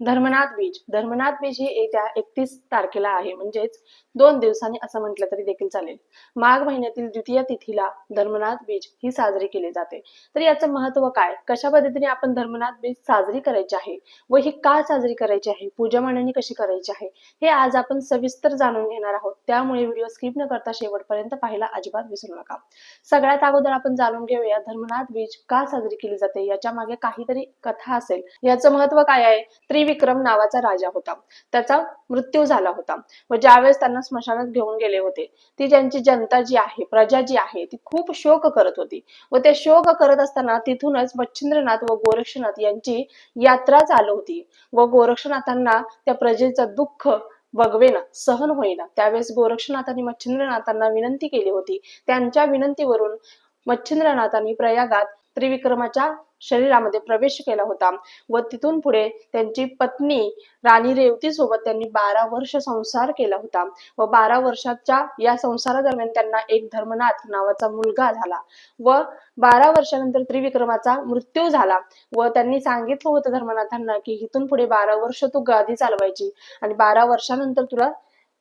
धर्मनाथ बीज. धर्मनाथ बीज हे येत्या एकतीस तारखेला आहे. म्हणजेच दोन दिवसांनी असं म्हटलं तरी देखील चालेल. माघ महिन्यातील द्वितीय तिथीला धर्मनाथ बीज ही साजरी केली जाते. तर याचं महत्त्व काय? कशा पद्धतीने आपण धर्मनाथ बीज साजरी करायची आहे? व ही का साजरी करायची आहे? पूजा मांडणी कशी करायची आहे? हे आज आपण सविस्तर जाणून घेणार आहोत. त्यामुळे व्हिडिओ स्किप न करता शेवटपर्यंत पाहायला अजिबात विसरू नका. सगळ्यात अगोदर आपण जाणून घेऊया धर्मनाथ बीज का साजरी केली जाते? याच्या मागे काहीतरी कथा असेल. याचं महत्त्व काय आहे? त्रिविक्रम नावाचा राजा होता. त्याचा मृत्यू झाला होता. व ज्यावेळेस त्यांना स्मशानात घेऊन गेले होते ती त्यांची जनता जी आहे प्रजा जी आहे ती खूप शोक करत होती. व ते शोक करत असताना तिथूनच मच्छिंद्रनाथ व गोरक्षनाथ यांची यात्रा चालू होती. व गोरक्षनाथांना त्या प्रजेचं दुःख बघवेना सहन होईना. त्यावेळेस गोरक्षनाथांनी मच्छिंद्रनाथांना विनंती केली होती. त्यांच्या विनंतीवरून मच्छिंद्रनाथांनी प्रयागात त्रिविक्रमाच्या शरीरामध्ये प्रवेश केला होता. व तिथून पुढे त्यांची पत्नी राणी रेवती सोबत त्यांनी बारा वर्ष संसार केला होता. व बारा वर्षाच्या या संसारादरम्यान त्यांना एक धर्मनाथ नावाचा मुलगा झाला. व बारा वर्षानंतर त्रिविक्रमाचा मृत्यू झाला. व त्यांनी सांगितलं होतं धर्मनाथांना की इथून पुढे बारा वर्ष तू गादी चालवायची आणि बारा वर्षानंतर तुला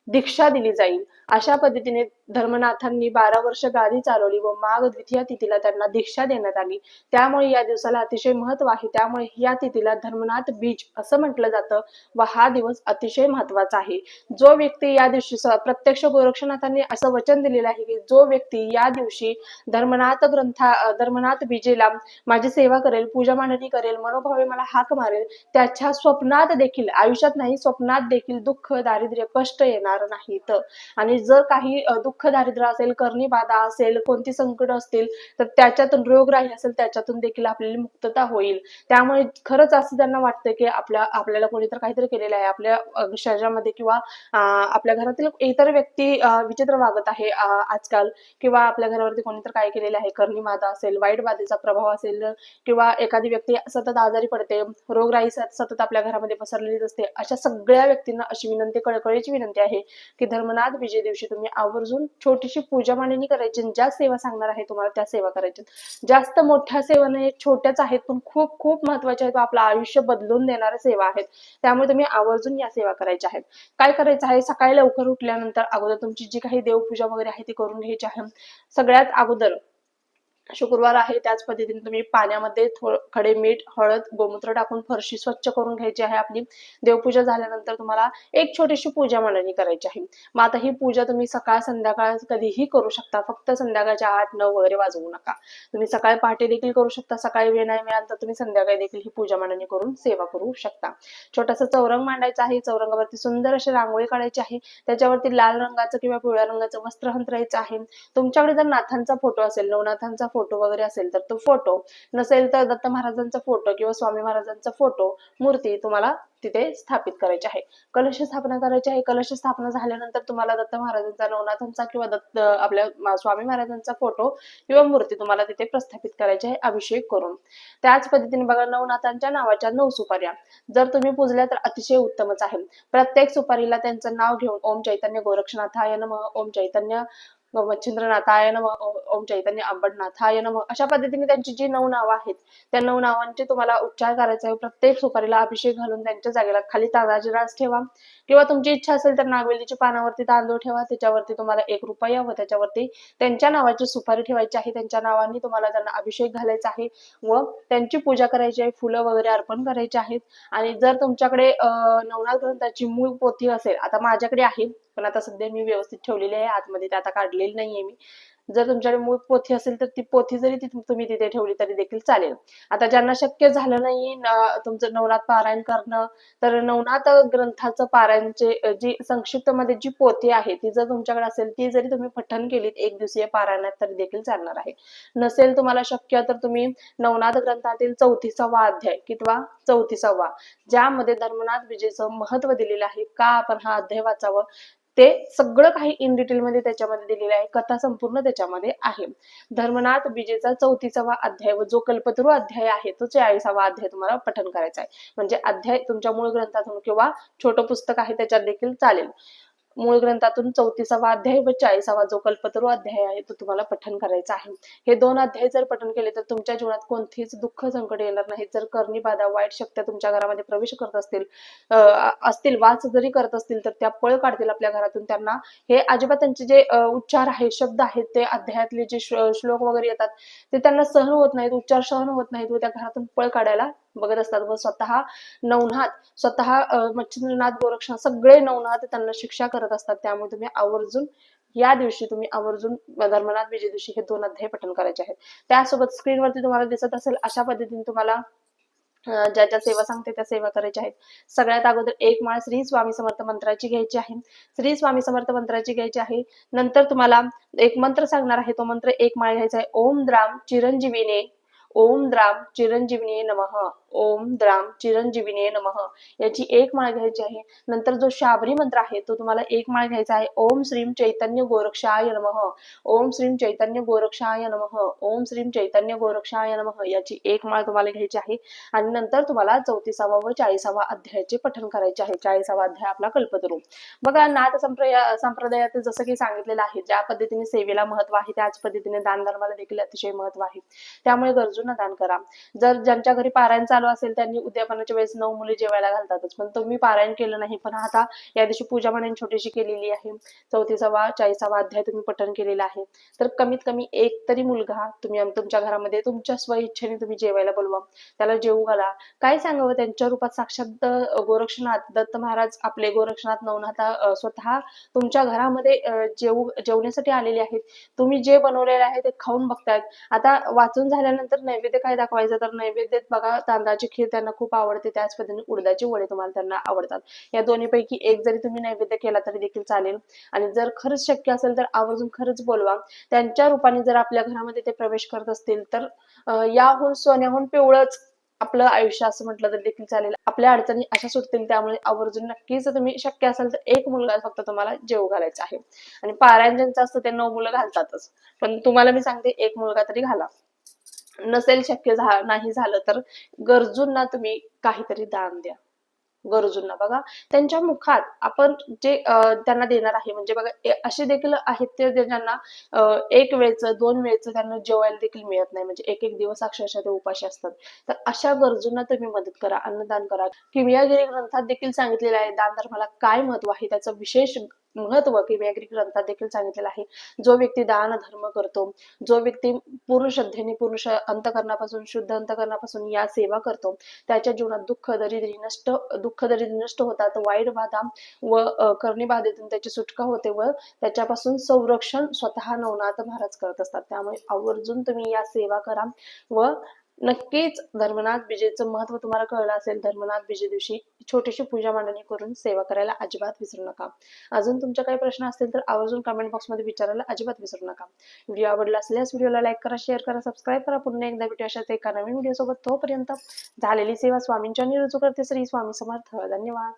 दीक्षा दिली जाईल. अशा पद्धतीने धर्मनाथांनी बारा वर्ष गादी चालवली व माघ द्वितीय तिथीला त्यांना दीक्षा देण्यात आली. त्यामुळे या दिवसाला अतिशय महत्त्व आहे. त्यामुळे या तिथीला धर्मनाथ बीज असं म्हटलं जातं व हा दिवस अतिशय महत्त्वाचा आहे. जो व्यक्ती या दिवशी प्रत्यक्ष गोरक्षनाथांनी असं वचन दिलेलं आहे की जो व्यक्ती या दिवशी धर्मनाथ ग्रंथा धर्मनाथ बीजेला माझी सेवा करेल पूजा मांडणी करेल मनोभावे मला हाक मारेल त्याच्या स्वप्नात देखील आयुष्यात नाही स्वप्नात देखील दुःख दारिद्र्य कष्ट येणार नाहीत. आणि जर काही दुःख दुःख दारिद्र्य असेल करणी बाधा असेल कोणती संकट असतील तर त्याच्यातून रोगराई असेल त्याच्यातून देखील आपल्याला मुक्तता होईल. त्यामुळे खरंच असं त्यांना वाटतं की आपल्या आपल्याला कोणीतर काहीतरी केलेलं आहे. आपल्या शरीरामध्ये किंवा आपल्या घरातील इतर व्यक्ती विचित्र वागत आहे आजकाल. किंवा आपल्या घरावरती कोणीतर काय केलेलं आहे. करणी बाधा असेल वाईट बाधेचा प्रभाव असेल किंवा एखादी व्यक्ती सतत आजारी पडते रोगराई सतत आपल्या घरामध्ये पसरलेली असते. अशा सगळ्या व्यक्तींना अशी विनंती कळकळीची विनंती आहे की धर्मनाथ विजय दिवशी तुम्ही आवर्जून छोटीशी पूजा मांडणी करायची ज्या सेवा सांगणार आहे तुम्हाला त्या सेवा करायच्या. जास्त मोठ्या सेवा नाही छोट्याच आहेत पण खूप खूप महत्त्वाच्या आहेत. आपलं आयुष्य बदलून देणाऱ्या सेवा आहेत. त्यामुळे तुम्ही आवर्जून या सेवा करायच्या आहेत. काय करायचं आहे? सकाळी लवकर उठल्यानंतर अगोदर तुमची जी काही देवपूजा वगैरे आहे ती करून घ्यायची आहे. सगळ्यात अगोदर शुक्रवार आहे. त्याच पद्धतीने तुम्ही पाण्यामध्ये थोडं खडे मीठ हळद गोमूत्र टाकून फरशी स्वच्छ करून घ्यायची आहे. आपली देवपूजा झाल्यानंतर तुम्हाला एक छोटीशी पूजा मांडणी करायची आहे. मग आता ही पूजा तुम्ही सकाळ संध्याकाळ कधीही करू शकता. फक्त संध्याकाळच्या आठ नऊ वगैरे वाजवू नका. तुम्ही सकाळी पहाटे देखील करू शकता. सकाळी वेळ नाही मिळाल तर तुम्ही संध्याकाळी देखील ही पूजा मांडणी करून सेवा करू शकता. छोटासा चौरंग मांडायचा आहे. चौरंगावरती सुंदर अशी रांगोळी काढायची आहे. त्याच्यावरती लाल रंगाचं किंवा पिवळ्या रंगाचं वस्त्र हंतरायचं आहे. तुमच्याकडे जर नाथांचा फोटो असेल नवनाथांचा फोटो वगैरे असेल तर तो फोटो नसेल तर दत्त महाराजांचा फोटो किंवा स्वामी महाराजांचा फोटो मूर्ती तुम्हाला तिथे स्थापित करायची आहे. कलश स्थापना करायची आहे. कलश स्थापना झाल्यानंतर तुम्हाला दत्त महाराजांचा नवनाथांचा किंवा दत्त आपल्या स्वामी महाराजांचा फोटो किंवा मूर्ती तुम्हाला तिथे प्रस्थापित करायची आहे अभिषेक करून. त्याच पद्धतीने बघा नवनाथांच्या नावाच्या नऊ सुपाऱ्या. जर तुम्ही पूजल्या तर अतिशय उत्तमच आहे. प्रत्येक सुपारीला त्यांचं नाव घेऊन ओम चैतन्य गोरक्षनाथाय ओम चैतन्य मच्छिंद्रनाथाय ओम चैतन्य अंबडनाथाय नम अशा पद्धतीने त्यांची जी नऊ नावं आहेत त्या नऊ नावांचे तुम्हाला उच्चार करायचा आहे प्रत्येक सुपारीला अभिषेक घालून त्यांच्या जागेला खाली तांदळाची रास ठेवा. किंवा तुमची इच्छा असेल तर नागवेलीच्या पानावरती तांदूळ ठेवा. त्याच्यावरती तुम्हाला एक रुपया व त्याच्यावरती त्यांच्या नावाची सुपारी ठेवायची आहे. त्यांच्या नावाने तुम्हाला त्यांना अभिषेक घालायचा आहे व त्यांची पूजा करायची आहे. फुलं वगैरे अर्पण करायची आहेत. आणि जर तुमच्याकडे अं, नवनाथ ग्रंथाची मूळ पोथी असेल आता माझ्याकडे आहे पण आता सध्या मी व्यवस्थित ठेवलेली आहे. आतमध्ये ते आता काढलेली नाहीये मी. जर तुमच्याकडे मूळ पोथी असेल तर ती पोथी जरी ती तुम्ही तिथे ठेवली तरी देखील चालेल. आता ज्यांना शक्य झालं नाही तुमचं नवनाथ पारायण करणं तर नवनाथ ग्रंथाचं पारायणचे जी संक्षिप्त मध्ये जी पोथी आहे ती जर तुमच्याकडे असेल ती जरी तुम्ही पठण केलीत एक दिवसीय पारायणात तरी देखील चालणार आहे. नसेल तुम्हाला शक्य तर तुम्ही नवनाथ ग्रंथातील चौतीसावा अध्याय किंवा चौतीसावा ज्यामध्ये धर्मनाथ विजेचं महत्त्व दिलेलं आहे का आपण हा अध्याय वाचावं? ते सगळं काही इन डिटेल मध्ये त्याच्यामध्ये दिलेलं आहे. कथा संपूर्ण त्याच्यामध्ये आहे. धर्मनाथ विजेचा चौतीसावा अध्याय व जो कल्पतरू अध्याय आहे तो चाळीसावा अध्याय तुम्हाला पठन करायचा आहे. म्हणजे अध्याय तुमच्या मूळ ग्रंथातून किंवा छोटं पुस्तक आहे त्याच्यात देखील चालेल. मूळ ग्रंथातून चौतीसावा अध्याय व चाळीसावा जो कल्पतरू अध्याय आहे तो तुम्हाला पठन करायचा आहे. हे दोन अध्याय जर पठन केले तर तुमच्या जीवनात कोणतीच दुःख संकट येणार नाही. जर करणी बाधा वाईट शक्त्या तुमच्या घरामध्ये प्रवेश करत असतील अं, असतील वाच जरी करत असतील तर त्या पळ काढतील आपल्या घरातून. त्यांना हे अजिबात त्यांचे जे उच्चार आहेत शब्द आहेत ते अध्यायातले जे श्लोक वगैरे येतात ते त्यांना सहन होत नाहीत उच्चार सहन होत नाहीत व त्या घरातून पळ काढायला बघत असतात. व स्वतः नवनाथ स्वतः मच्छिंद्रनाथ गोरक्षनाथ सगळे नवनाथ त्यांना शिक्षा करत असतात. त्यामुळे तुम्ही आवर्जून या दिवशी तुम्ही आवर्जून धर्मनाथ विजय दिवशी हे दोन अध्याय पठन करायचे आहेत. त्यासोबत स्क्रीनवरती तुम्हाला दिसत असेल अशा पद्धतीने तुम्हाला ज्या ज्या सेवा सांगते त्या सेवा करायच्या आहेत. सगळ्यात अगोदर एक माळ श्री स्वामी समर्थ मंत्राची घ्यायची आहे. श्री स्वामी समर्थ मंत्राची घ्यायची आहे. नंतर तुम्हाला एक मंत्र सांगणार आहे. तो मंत्र एक माळ घ्यायचा आहे. ओम द्राम चिरंजीवीने ओम द्राम चिरंजीवीने नमः. ओम द्राम चिरंजीविने नमः. याची एक माळ घ्यायची आहे. नंतर जो शाबरी मंत्र आहे तो तुम्हाला एक माळ घ्यायचा आहे. ओम श्रीम चैतन्य गोरक्षाय नमः. ओम श्रीम चैतन्य गोरक्षाय नमः. ओम श्रीम चैतन्य गोरक्षाय नमः. याची एक माळ तुम्हाला घ्यायची आहे. आणि नंतर तुम्हाला चौतीसावा व चाळीसावा अध्यायाचे पठण करायचे आहे. चाळीसावा अध्याय आपला कल्पतरू बघा नाथ संप्रदाय संप्रदायात जसं की सांगितलेलं आहे ज्या पद्धतीने सेवेला महत्त्व आहे त्याच पद्धतीने दान धर्माला देखील अतिशय महत्त्व आहे. त्यामुळे गरजूंना दान करा. जर ज्यांच्या घरी पारायण चालू असेल त्यांनी उद्यापनाच्या वेळेस नऊ मुली जेवायला घालतातच. पण तुम्ही पारायण केलं नाही पण आता या दिवशी पूजा म्हणून छोटीशी केलेली आहे. चौतीसावा चाळीसावा अध्याय तुम्ही पठण केलेला आहे. तर कमीत कमी एक तरी मुलगा तुम्ही तुमच्या घरामध्ये तुमच्या स्वइच्छेने तुम्ही जेवायला बोलवा. त्याला जेवू घाला. काय सांगावं त्यांच्या रूपात साक्षात गोरक्षनाथ दत्त महाराज आपले गोरक्षनाथ नवनाथा स्वतः तुमच्या घरामध्ये जेवू जेवण्यासाठी आलेले आहेत. तुम्ही जे बनवलेले आहे ते खाऊन बघतायत. आता वाचून झाल्यानंतर नैवेद्य काय दाखवायचं? तर नैवेद्यात बघा पुरणाची खीर त्यांना खूप आवडते. त्याच पद्धतीने उडदाचे वडे तुम्हाला त्यांना आवडतात. या दोन्हीपैकी एक जरी तुम्ही नैवेद्य केला तरी देखील चालेल. आणि जर खरंच शक्य असेल तर आवर्जून खरंच बोलवा. त्यांच्या रूपाने जर आपल्या घरामध्ये ते प्रवेश करत असतील तर याहून सोन्याहून पिवळंच आपलं आयुष्य असं म्हटलं तर देखील चालेल. आपल्या अडचणी अशा सुटतील त्यामुळे आवर्जून नक्कीच तुम्ही शक्य असेल तर एक मुलगा फक्त तुम्हाला जेव घालायचा आहे. आणि पारायण ज्यांचं असतं ते नऊ मुलं घालतातच. पण तुम्हाला मी सांगते एक मुलगा तरी घाला. नसेल शक्य झा नाही झालं तर गरजूंना तुम्ही काहीतरी दान द्या. गरजूंना. बघा त्यांच्या मुखात आपण जे त्यांना देणार आहे म्हणजे बघा असे देखील आहेत ते ज्यांना अं, एक वेळचं दोन वेळचं त्यांना जेवायला देखील मिळत नाही. म्हणजे एक एक दिवस अक्षरशः ते उपाशी असतात. तर अशा गरजूंना तुम्ही मदत करा अन्नदान करा. किमयागिरी ग्रंथात देखील सांगितलेलं आहे दान धर्माला काय महत्त्व आहे त्याचं विशेष महत्त्व किमयागिरी ग्रंथात देखील सांगितलेलं आहे. जो व्यक्ती दान धर्म करतो जो व्यक्ती पूर्ण श्रद्धेने पुरुष अंतकरणापासून शुद्ध अंतकरणापासून या सेवा करतो त्याच्या जीवनात दुःख दरिद्री नष्ट दुःख दरिद्री नष्ट होतात. वाईट बाधा व कर्णीबाधेतून करणी बाधेतून त्याची सुटका होते व त्याच्यापासून संरक्षण स्वतः नवनाथ महाराज करत असतात. त्यामुळे आवर्जून तुम्ही या सेवा करा व नक्कीच धर्मनाथ विजयचं महत्त्व तुम्हाला कळलं असेल धर्मनाथ विजय दिवशी छोटीशी पूजा मांडणी करून सेवा करायला अजिबात विसरू नका. अजून तुमच्या काही प्रश्न असतील तर आवर्जून कमेंट बॉक्समध्ये विचारायला अजिबात विसरू नका. व्हिडिओ आवडला असल्यास व्हिडिओला लाईक करा शेअर करा सबस्क्राईब करा. पुन्हा एकदा भेटू अशाच एका नवीन व्हिडिओ सोबत. तोपर्यंत झालेली सेवा स्वामींच्या निरुजू करते श्री स्वामी समर्थ. धन्यवाद.